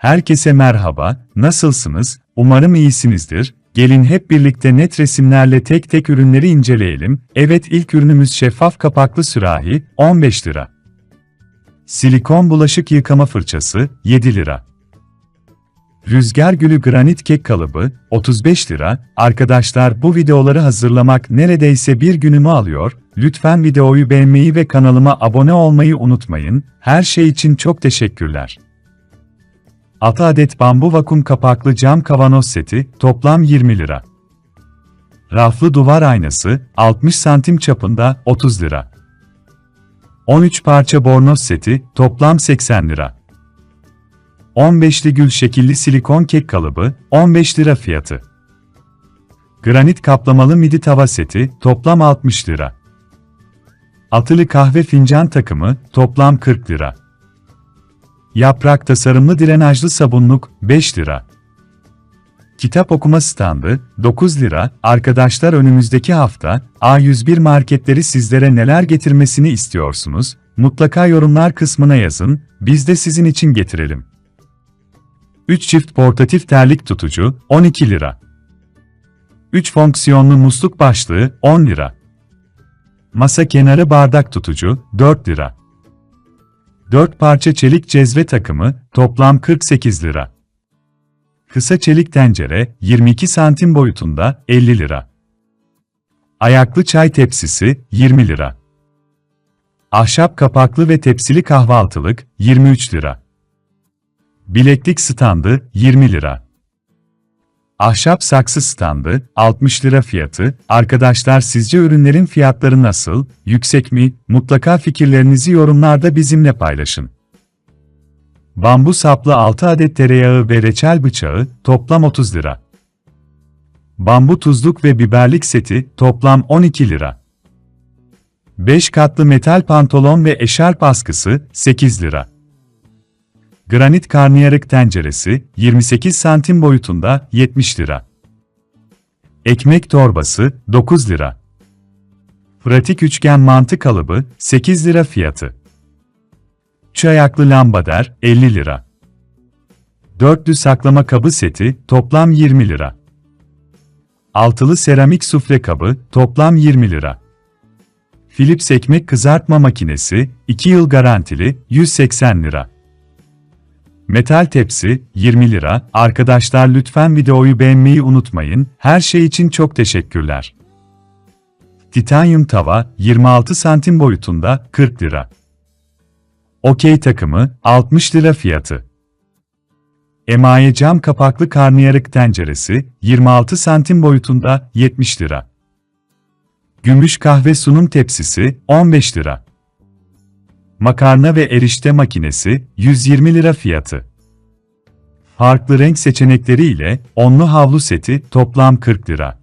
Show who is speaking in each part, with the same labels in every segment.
Speaker 1: Herkese merhaba, nasılsınız? Umarım iyisinizdir. Gelin hep birlikte net resimlerle tek tek ürünleri inceleyelim. Evet ilk ürünümüz şeffaf kapaklı sürahi, 15 lira. Silikon bulaşık yıkama fırçası, 7 lira. Rüzgar gülü granit kek kalıbı, 35 lira. Arkadaşlar bu videoları hazırlamak neredeyse bir günümü alıyor. Lütfen videoyu beğenmeyi ve kanalıma abone olmayı unutmayın. Her şey için çok teşekkürler. 6 adet bambu vakum kapaklı cam kavanoz seti, toplam 20 lira. Raflı duvar aynası, 60 santim çapında, 30 lira. 13 parça bornoz seti, toplam 80 lira. 15'li gül şekilli silikon kek kalıbı, 15 lira fiyatı. Granit kaplamalı midi tava seti, toplam 60 lira. Atılı kahve fincan takımı, toplam 40 lira. Yaprak tasarımlı drenajlı sabunluk, 5 lira. Kitap okuma standı, 9 lira. Arkadaşlar önümüzdeki hafta, A101 marketleri sizlere neler getirmesini istiyorsunuz? Mutlaka yorumlar kısmına yazın, biz de sizin için getirelim. 3 çift portatif terlik tutucu, 12 lira. 3 fonksiyonlu musluk başlığı, 10 lira. Masa kenarı bardak tutucu, 4 lira. 4 parça çelik cezve takımı, toplam 48 lira. Kısa çelik tencere, 22 santim boyutunda, 50 lira. Ayaklı çay tepsisi, 20 lira. Ahşap kapaklı ve tepsili kahvaltılık, 23 lira. Bileklik standı, 20 lira. Ahşap saksı standı, 60 lira fiyatı. Arkadaşlar sizce ürünlerin fiyatları nasıl, yüksek mi? Mutlaka fikirlerinizi yorumlarda bizimle paylaşın. Bambu saplı 6 adet tereyağı ve reçel bıçağı, toplam 30 lira. Bambu tuzluk ve biberlik seti, toplam 12 lira. 5 katlı metal pantolon ve eşarp askısı, 8 lira. Granit karnıyarık tenceresi, 28 santim boyutunda, 70 lira. Ekmek torbası, 9 lira. Pratik üçgen mantı kalıbı, 8 lira fiyatı. Çayaklı lambader, 50 lira. Dörtlü saklama kabı seti, toplam 20 lira. Altılı seramik sufle kabı, toplam 20 lira. Philips ekmek kızartma makinesi, 2 yıl garantili, 180 lira. Metal tepsi, 20 lira. Arkadaşlar lütfen videoyu beğenmeyi unutmayın. Her şey için çok teşekkürler. Titanyum tava, 26 santim boyutunda, 40 lira. Okey takımı, 60 lira fiyatı. Emaye cam kapaklı karnıyarık tenceresi, 26 santim boyutunda, 70 lira. Gümüş kahve sunum tepsisi, 15 lira. Makarna ve erişte makinesi, 120 lira fiyatı. Farklı renk seçenekleri ile onlu havlu seti toplam 40 lira.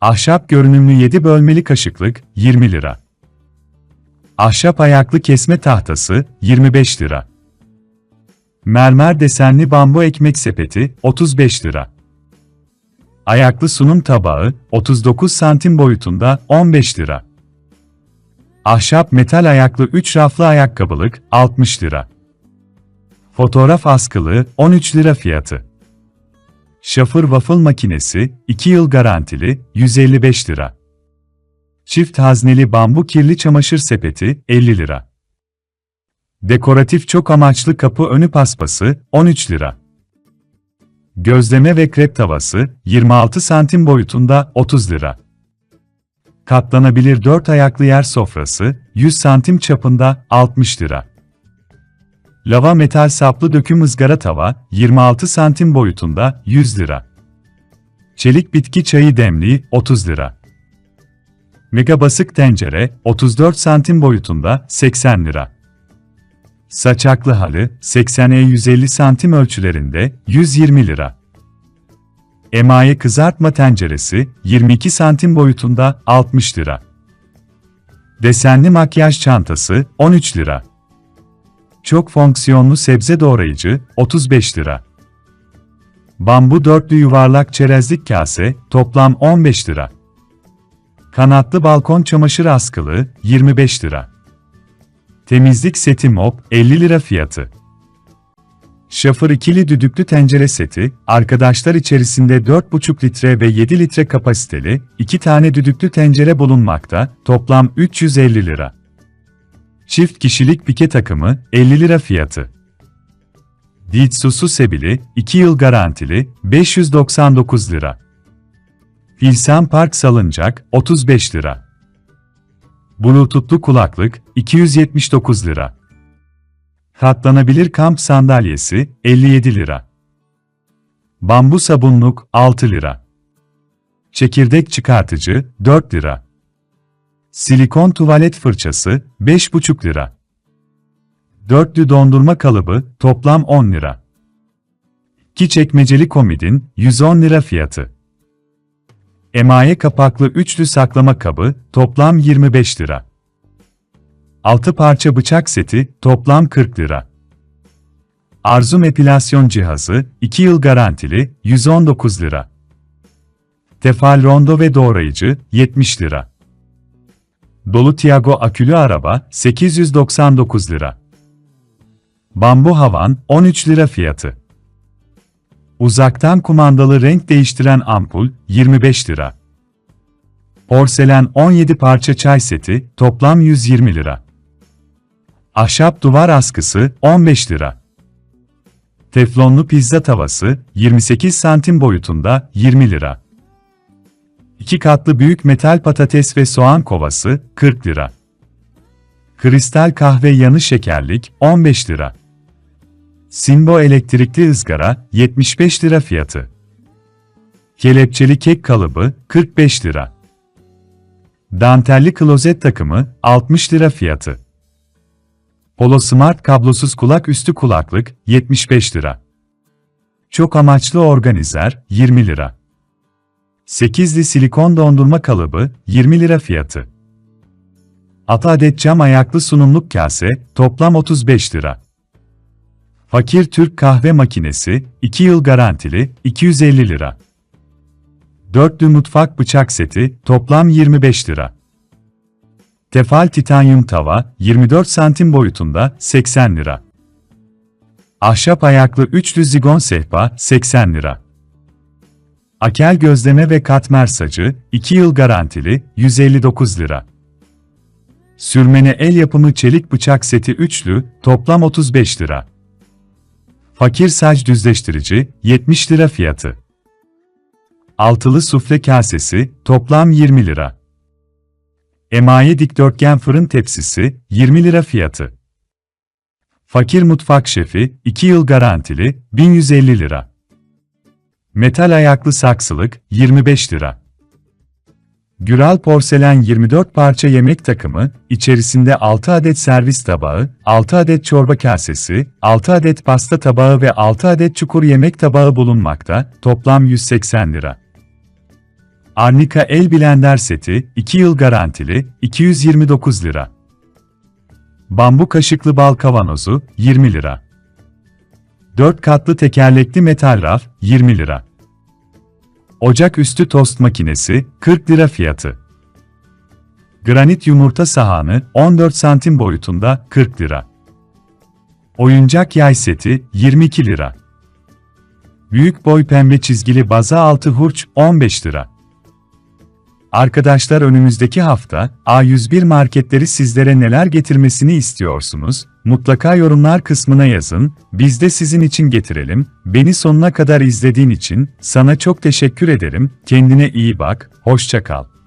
Speaker 1: Ahşap görünümlü 7 bölmeli kaşıklık 20 lira. Ahşap ayaklı kesme tahtası 25 lira. Mermer desenli bambu ekmek sepeti 35 lira. Ayaklı sunum tabağı 39 santim boyutunda 15 lira. Ahşap metal ayaklı 3 raflı ayakkabılık 60 lira. Fotoğraf askılı 13 lira fiyatı. Şafır waffle makinesi 2 yıl garantili 155 lira. Çift hazneli bambu kirli çamaşır sepeti 50 lira. Dekoratif çok amaçlı kapı önü paspası 13 lira. Gözleme ve krep tavası 26 santim boyutunda 30 lira. Katlanabilir 4 ayaklı yer sofrası 100 santim çapında 60 lira. Lava metal saplı döküm ızgara tava 26 santim boyutunda 100 lira. Çelik bitki çayı demliği 30 lira. Mega basık tencere 34 santim boyutunda 80 lira. Saçaklı halı 80'e 150 santim ölçülerinde 120 lira. Emaye kızartma tenceresi 22 santim boyutunda 60 lira. Desenli makyaj çantası 13 lira. Çok fonksiyonlu sebze doğrayıcı 35 lira. Bambu dörtlü yuvarlak çerezlik kase toplam 15 lira. Kanatlı balkon çamaşır askılı 25 lira. Temizlik seti mop 50 lira fiyatı. Şafır ikili düdüklü tencere seti, arkadaşlar içerisinde 4,5 litre ve 7 litre kapasiteli, 2 tane düdüklü tencere bulunmakta, toplam 350 lira. Çift kişilik pike takımı, 50 lira fiyatı. Ditsusu Sebili, 2 yıl garantili, 599 lira. Filsen Park Salıncak, 35 lira. Bluetooth'lu kulaklık, 279 lira. Katlanabilir kamp sandalyesi, 57 lira. Bambu sabunluk, 6 lira. Çekirdek çıkartıcı, 4 lira. Silikon tuvalet fırçası, 5,5 lira. Dörtlü dondurma kalıbı, toplam 10 lira. Ki çekmeceli komidin, 110 lira fiyatı. Emaye kapaklı üçlü saklama kabı, toplam 25 lira. 6 parça bıçak seti, toplam 40 lira. Arzum epilasyon cihazı, 2 yıl garantili, 119 lira. Tefal rondo ve doğrayıcı, 70 lira. Dolu Tiago akülü araba, 899 lira. Bambu havan, 13 lira fiyatı. Uzaktan kumandalı renk değiştiren ampul, 25 lira. Porselen 17 parça çay seti, toplam 120 lira. Ahşap duvar askısı, 15 lira. Teflonlu pizza tavası, 28 santim boyutunda, 20 lira. 2 katlı büyük metal patates ve soğan kovası, 40 lira. Kristal kahve yanı şekerlik, 15 lira. Simbo elektrikli ızgara, 75 lira fiyatı. Kelepçeli kek kalıbı, 45 lira. Dantelli klozet takımı, 60 lira fiyatı. Polo Smart kablosuz kulak üstü kulaklık, 75 lira. Çok amaçlı organizer, 20 lira. 8'li silikon dondurma kalıbı, 20 lira fiyatı. 6 adet cam ayaklı sunumluk kase, toplam 35 lira. Fakir Türk kahve makinesi, 2 yıl garantili, 250 lira. Dörtlü mutfak bıçak seti, toplam 25 lira. Tefal titanyum tava, 24 santim boyutunda, 80 lira. Ahşap ayaklı üçlü zigon sehpa, 80 lira. Akel gözleme ve katmer sacı, 2 yıl garantili, 159 lira. Sürmene el yapımı çelik bıçak seti üçlü, toplam 35 lira. Fakir saç düzleştirici, 70 lira fiyatı. Altılı sufle kasesi, toplam 20 lira. Emaye dikdörtgen fırın tepsisi, 20 lira fiyatı. Fakir mutfak şefi, 2 yıl garantili, 1150 lira. Metal ayaklı saksılık, 25 lira. Güral porselen 24 parça yemek takımı, içerisinde 6 adet servis tabağı, 6 adet çorba kasesi, 6 adet pasta tabağı ve 6 adet çukur yemek tabağı bulunmakta, toplam 180 lira. Arnika el blender seti, 2 yıl garantili, 229 lira. Bambu kaşıklı bal kavanozu, 20 lira. 4 katlı tekerlekli metal raf, 20 lira. Ocak üstü tost makinesi, 40 lira fiyatı. Granit yumurta sahanı, 14 santim boyutunda, 40 lira. Oyuncak yay seti, 22 lira. Büyük boy pembe çizgili baza altı hurç, 15 lira. Arkadaşlar önümüzdeki hafta A101 marketleri sizlere neler getirmesini istiyorsunuz? Mutlaka yorumlar kısmına yazın. Biz de sizin için getirelim. Beni sonuna kadar izlediğin için sana çok teşekkür ederim. Kendine iyi bak. Hoşça kal.